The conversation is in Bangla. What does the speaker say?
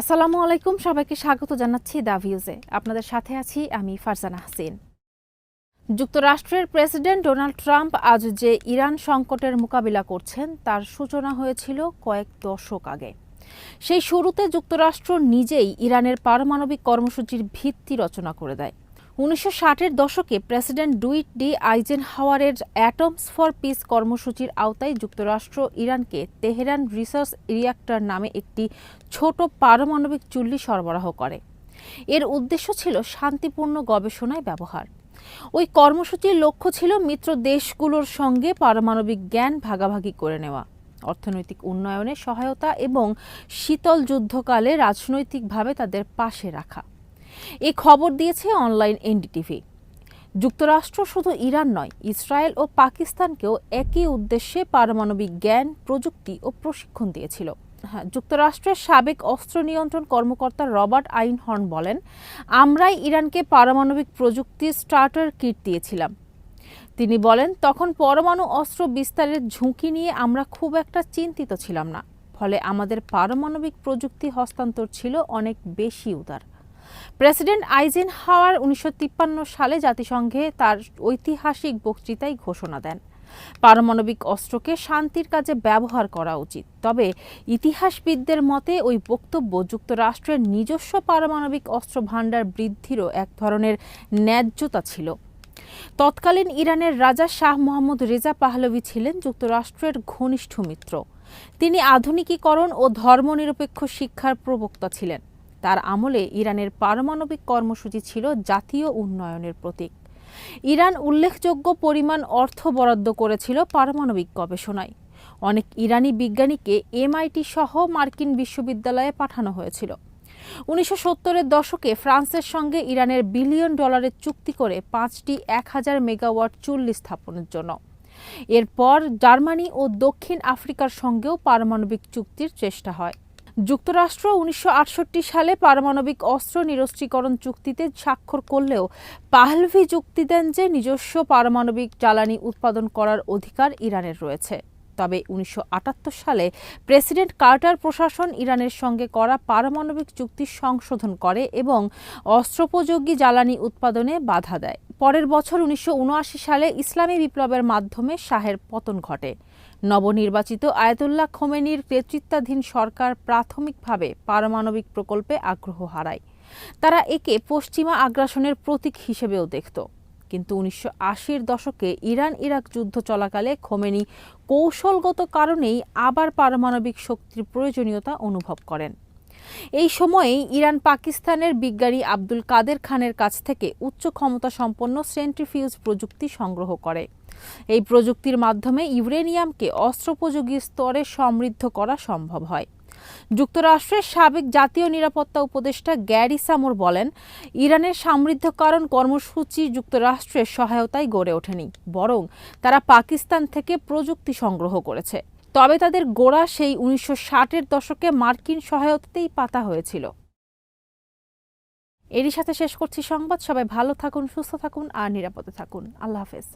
আসসালামু আলাইকুম, সবাইকে স্বাগত জানাচ্ছি দা ভিউজে। আপনাদের সাথে আছি আমি ফারজানা হাসিন। যুক্তরাষ্ট্রের প্রেসিডেন্ট ডোনাল্ড ট্রাম্প আজ যে ইরান সংকটের মোকাবিলা করছেন, তার সূচনা হয়েছিল কয়েক দশক আগে। সেই শুরুতে যুক্তরাষ্ট্র নিজেই ইরানের পারমাণবিক কর্মসূচির ভিত্তি রচনা করে দেয়। উনিশশো ষাটের দশকে প্রেসিডেন্ট ডুইট ডি আইজেন হাওয়ারের অ্যাটমস ফর পিস কর্মসূচির আওতায় যুক্তরাষ্ট্র ইরানকে তেহরান রিসার্চ রিয়াক্টর নামে একটি ছোট পারমাণবিক চুল্লি সরবরাহ করে। এর উদ্দেশ্য ছিল শান্তিপূর্ণ গবেষণায় ব্যবহার। ওই কর্মসূচির লক্ষ্য ছিল মিত্র দেশগুলোর সঙ্গে পারমাণবিক জ্ঞান ভাগাভাগি করে নেওয়া, অর্থনৈতিক উন্নয়নে সহায়তা এবং শীতল যুদ্ধকালে রাজনৈতিকভাবে তাদের পাশে রাখা। এই খবর দিয়েছে অনলাইন এনডিটিভি। যুক্তরাষ্ট্র শুধু ইরান নয়, ইসরায়েল ও পাকিস্তানকেও একই উদ্দেশ্যে পারমাণবিক জ্ঞান, প্রযুক্তি ও প্রশিক্ষণ দিয়েছিল। হ্যাঁ যুক্তরাষ্ট্রের সাবেক অস্ত্র নিয়ন্ত্রণ কর্মকর্তা রবার্ট আইনহর্ন বলেন, আমরাই ইরানকে পারমাণবিক প্রযুক্তি স্টার্টার কিট দিয়েছিলাম। তিনি বলেন, তখন পরমাণু অস্ত্র বিস্তারের ঝুঁকি নিয়ে আমরা খুব একটা চিন্তিত ছিলাম না, ফলে আমাদের পারমাণবিক প্রযুক্তি হস্তান্তর ছিল অনেক বেশি উদার। প্রেসিডেন্ট আইজেন হাওয়ার উনিশশো তিপ্পান্ন সালে জাতিসংঘে তার ঐতিহাসিক বক্তৃতায় ঘোষণা দেন। পারমাণবিক অস্ত্রকে শান্তির কাজে ব্যবহার করা উচিত। তবে ইতিহাসবিদদের মতে ওই বক্তব্য যুক্তরাষ্ট্রের নিজস্ব পারমাণবিক অস্ত্র ভাণ্ডার বৃদ্ধিরও এক ধরনের ন্যায্যতা ছিল। তৎকালীন ইরানের রাজা শাহ মোহাম্মদ রেজা পাহলভি ছিলেন যুক্তরাষ্ট্রের ঘনিষ্ঠ মিত্র। তিনি আধুনিকীকরণ ও ধর্মনিরপেক্ষ শিক্ষার প্রবক্তা ছিলেন। তার আমলে ইরানের পারমাণবিক কর্মসূচি ছিল জাতীয় উন্নয়নের প্রতীক। ইরান উল্লেখযোগ্য পরিমাণ অর্থ বরাদ্দ করেছিল পারমাণবিক গবেষণায়। অনেক ইরানি বিজ্ঞানীকে এমআইটি সহ মার্কিন বিশ্ববিদ্যালয়ে পাঠানো হয়েছিল। উনিশশো সত্তরের দশকে ফ্রান্সের সঙ্গে ইরানের বিলিয়ন ডলারের চুক্তি করে পাঁচটি এক হাজার মেগাওয়াট চুল্লি স্থাপনের জন্য। এরপর জার্মানি ও দক্ষিণ আফ্রিকার সঙ্গেও পারমাণবিক চুক্তির চেষ্টা হয়। যুক্তরাষ্ট্র উনিশশো আটষট্টি সালে পারমাণবিক অস্ত্র নিরস্ত্রীকরণ চুক্তিতে স্বাক্ষর করলেও পাহলভি যুক্তি দেন যে নিজস্ব পারমাণবিক জ্বালানি উৎপাদন করার অধিকার ইরানের রয়েছে। তবে উনিশশো আটাত্তর সালে প্রেসিডেন্ট কার্টার প্রশাসন ইরানের সঙ্গে করা পারমাণবিক চুক্তি সংশোধন করে এবং অস্ত্রোপযোগী জ্বালানি উৎপাদনে বাধা দেয়। পরের বছর উনিশশো উনআশি সালে ইসলামী বিপ্লবের মাধ্যমে শাহের পতন ঘটে। নবনির্বাচিত আয়াতুল্লাহ খোমেনির নেতৃত্বাধীন সরকার প্রাথমিকভাবে পারমাণবিক প্রকল্পে আগ্রহ হারায়। তারা একে পশ্চিমা আগ্রাসনের প্রতীক হিসেবেও দেখত। কিন্তু উনিশশো আশির দশকে ইরান ইরাক যুদ্ধ চলাকালে খোমেনি কৌশলগত কারণেই আবার পারমাণবিক শক্তির প্রয়োজনীয়তা অনুভব করেন। এই সময়েই ইরান পাকিস্তানের বিজ্ঞানী আব্দুল কাদের খানের কাছ থেকে উচ্চ ক্ষমতা সম্পন্ন সেন্ট্রিফিউজ প্রযুক্তি সংগ্রহ করে। এই প্রযুক্তির মাধ্যমে ইউরেনিয়ামকে অস্ত্রোপযোগী স্তরে সমৃদ্ধ করা সম্ভব হয়। যুক্তরাষ্ট্রের সাবেক জাতীয় নিরাপত্তা উপদেষ্টা গ্যারি সামোর বলেন, ইরানের সমৃদ্ধকরণ কর্মসূচি যুক্তরাষ্ট্রের সহায়তায় গড়ে ওঠেনি, বরং তারা পাকিস্তান থেকে প্রযুক্তি সংগ্রহ করেছে। তবে তাদের গোড়া সেই উনিশশো ষাটের দশকে মার্কিন সহায়তাতেই পাতা হয়েছিল। এরই সাথে শেষ করছি সংবাদ। সবাই ভালো থাকুন, সুস্থ থাকুন আর নিরাপদে থাকুন। আল্লাহ হাফেজ।